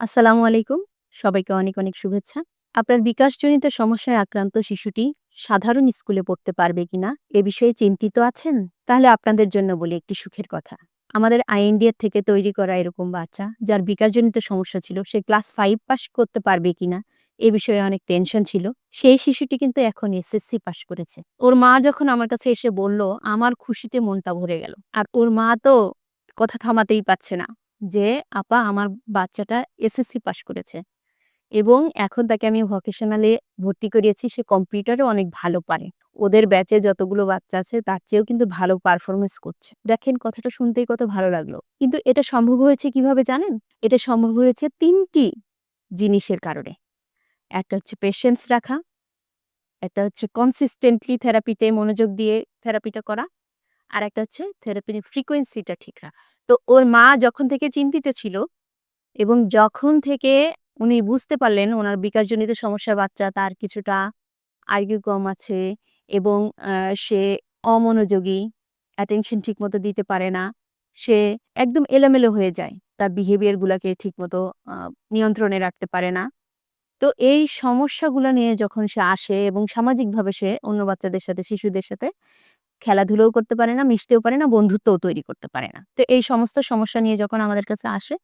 আসসালামু আলাইকুম। সবাইকে অনেক অনেক শুভেচ্ছা। আপনার বিকাশজনিত সমস্যায় আক্রান্ত শিশুটি সাধারণ স্কুলে পড়তে পারবে কিনা এ বিষয়ে চিন্তিত আছেন? তাহলে আপনাদের জন্য বলি একটি সুখের কথা। আমাদের আইএনডিএর থেকে তৈরি করা এরকম বাচ্চা যার বিকাশজনিত সমস্যা ছিল, সে ক্লাস ফাইভ পাস করতে পারবে কিনা এ বিষয়ে অনেক টেনশন ছিল। সেই শিশুটি কিন্তু এখন এসএসসি পাশ করেছে। ওর মা যখন আমার কাছে এসে বলল, আমার খুশিতে মনটা ভরে গেল। আর ওর মা তো কথা থামাতেই পাচ্ছে না। যে, আপা, আমার বাচ্চাটা এসএসসি পাশ করেছে। এবং এখন তাকে আমি ভোকেশনালে ভর্তি করিয়েছি, সে কম্পিউটারে অনেক ভালো পারে। ওদের ব্যাচে যতগুলো বাচ্চা আছে, তার চেয়েও কিন্তু ভালো পারফরমেন্স করছে। দেখেন কথাটা শুনতেই কত ভালো লাগল। কিন্তু এটা সম্ভব হয়েছে কীভাবে জানেন? এটা সম্ভব হয়েছে তিনটি জিনিসের কারণে। একটা হচ্ছে পেশেন্স রাখা, একটা হচ্ছে কনসিস্টেন্টলি থেরাপিতে মনোযোগ দিয়ে থেরাপিটা করা, আর একটা হচ্ছে থেরাপির ফ্রিকোয়েন্সিটা ঠিক রাখা। তো ওর মা যখন থেকে চিন্তিত ছিল এবং যখন থেকে উনি বুঝতে পারলেন ওনার বিকাশজনিত সমস্যা বাচ্চা তার কিছুটা আইকিউ কম আছে এবং সে অমনোযোগী অ্যাটেনশন ঠিক মতো দিতে পারে না সে একদম এলোমেলো হয়ে যায় তার বিহেভিয়ার গুলাকে ঠিক মতো আহ, নিয়ন্ত্রণে রাখতে পারে না। তো এই সমস্যাগুলো নিয়ে যখন সে আসে এবং সামাজিকভাবে সে অন্য বাচ্চাদের সাথে শিশুদের সাথে খেলাধুলাও করতে পারে না, মিশতেও পারে না, বন্ধুত্বও তৈরি করতে পারে না। তো এই সমস্ত সমস্যা নিয়ে যখন আমাদের কাছে আসে,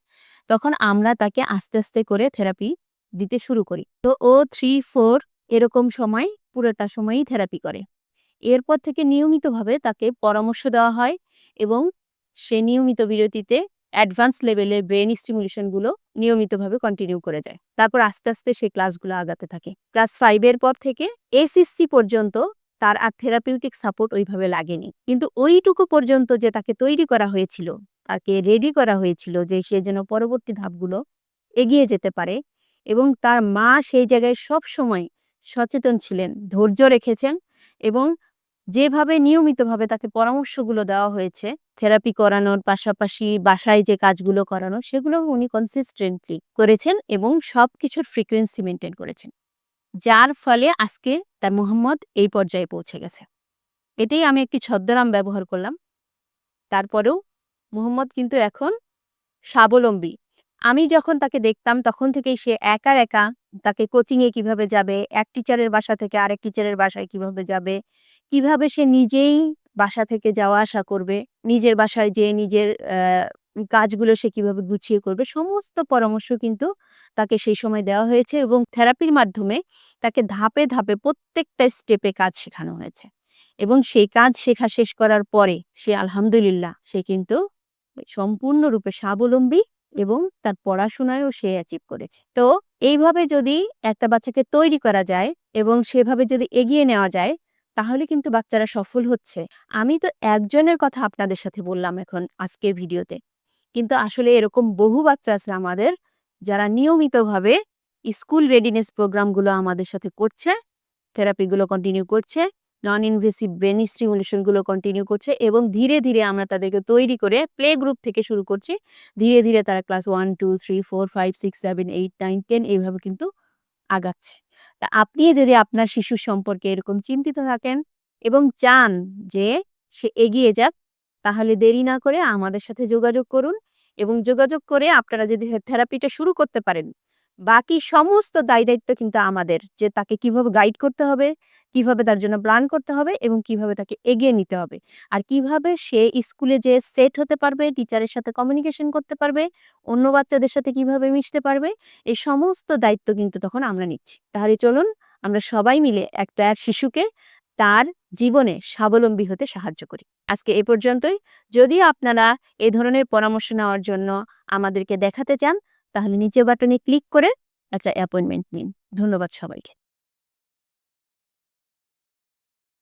তখন আমরা তাকে আস্তে আস্তে করে থেরাপি দিতে শুরু করি। তো ও থ্রি ফোর এরকম সময়, পুরোটা সময়ই থেরাপি করে। এরপর থেকে নিয়মিতভাবে তাকে পরামর্শ দেওয়া হয় এবং সে নিয়মিত বিরতিতে অ্যাডভান্স লেভেলের ব্রেন স্টিমুলেশনগুলো নিয়মিতভাবে কন্টিনিউ করে যায়। তারপর আস্তে আস্তে সেই ক্লাসগুলো আগাতে থাকে। ক্লাস ফাইভের পর থেকে এসএসসি পর্যন্ত তার আর থেরাপিউটিক সাপোর্ট ওইভাবে লাগেনি। কিন্তু ওইটুকু পর্যন্ত যে তাকে তৈরি করা হয়েছিল, তাকে রেডি করা হয়েছিল যে সে যেন পরবর্তী ধাপগুলো এগিয়ে যেতে পারে এবং তার মা সেই জায়গায় সব সময় সচেতন ছিলেন, ধৈর্য রেখেছেন এবং যেভাবে নিয়মিতভাবে তাকে পরামর্শগুলো দেওয়া হয়েছে থেরাপি করানোর পাশাপাশি বাসায় যে কাজগুলো করানো সেগুলো উনি কনসিস্টেন্টলি করেছেন এবং সব কিছুর ফ্রিকোয়েন্সি মেনটেন করেছেন। যার ফলে আজকে তার মোহাম্মদ এই পর্যায়ে পৌঁছে গেছে। এটাই আমি একটি ছদ্মনাম ব্যবহার করলাম। তারপরেও মোহাম্মদ কিন্তু এখন স্বাবলম্বী। আমি যখন তাকে দেখতাম, তখন থেকেই সে একা একা তাকে কোচিংয়ে কীভাবে যাবে, এক টিচারের বাসা থেকে আরেক টিচারের বাসায় কীভাবে যাবে, কীভাবে সে নিজেই বাসা থেকে যাওয়া আসা করবে, নিজের বাসায় যে নিজের কাজগুলো সে কীভাবে গুছিয়ে করবে, সমস্ত পরামর্শ কিন্তু তাকে সেই সময় দেওয়া হয়েছে এবং থেরাপির মাধ্যমে তাকে ধাপে ধাপে প্রত্যেকটা স্টেপে কাজ শেখানো হয়েছে। এবং সেই কাজ শেখা শেষ করার পরে সে আলহামদুলিল্লাহ সে কিন্তু সম্পূর্ণরূপে স্বাবলম্বী এবং তার পড়াশোনায়ও সে অ্যাচিভ করেছে। তো এইভাবে যদি একটা বাচ্চাকে তৈরি করা যায় এবং সেভাবে যদি এগিয়ে নেওয়া যায়, তাহলে কিন্তু বাচ্চারা সফল হচ্ছে। আমি তো একজনের কথা আপনাদের সাথে বললাম এখন আজকের ভিডিওতে। কিন্তু আসলে এরকম বহু বাচ্চা আছে আমাদের, যারা নিয়মিতভাবে স্কুল রেডিনেস প্রোগ্রামগুলো আমাদের সাথে করছে, থেরাপিগুলো কন্টিনিউ করছে নন ইনভেসিভ ব্রেন স্টিমুলেশনগুলো কন্টিনিউ করছে এবং ধীরে ধীরে আমরা তাদেরকে তৈরি করে প্লে গ্রুপ থেকে শুরু করছি। ধীরে ধীরে তারা class one two three four five six seven eight nine ten এইভাবে কিন্তু আগাচ্ছে। তা আপনি যদি আপনার শিশু সম্পর্কে এরকম চিন্তিত থাকেন এবং চান যে সে এগিয়ে যাক তাহলে দেরি না করে আমাদের সাথে যোগাযোগ করুন এবং যোগাযোগ করে আপনারা যদি থেরাপিটা শুরু করতে পারেন, বাকি সমস্ত দায় দায়িত্ব কিন্তু আমাদের যে তাকে কীভাবে গাইড করতে হবে, কীভাবে তার জন্য প্ল্যান করতে হবে এবং কীভাবে তাকে এগিয়ে নিতে হবে। আর কীভাবে সে স্কুলে যে সেট হতে পারবে টিচারের সাথে কমিউনিকেশন করতে পারবে, অন্য বাচ্চাদের সাথে কীভাবে মিশতে পারবে, এই সমস্ত দায়িত্ব কিন্তু তখন আমরা নিচ্ছি। তাহলে চলুন আমরা সবাই মিলে একটা শিশুকে তার জীবনে স্বাবলম্বী হতে সাহায্য করি। আজকে এ পর্যন্তই। যদি আপনারা এ ধরনের পরামর্শ নেওয়ার জন্য আমাদেরকে দেখাতে চান, তাহলে নিচে বাটনে ক্লিক করে একটা অ্যাপয়েন্টমেন্ট নিন। ধন্যবাদ সবাইকে।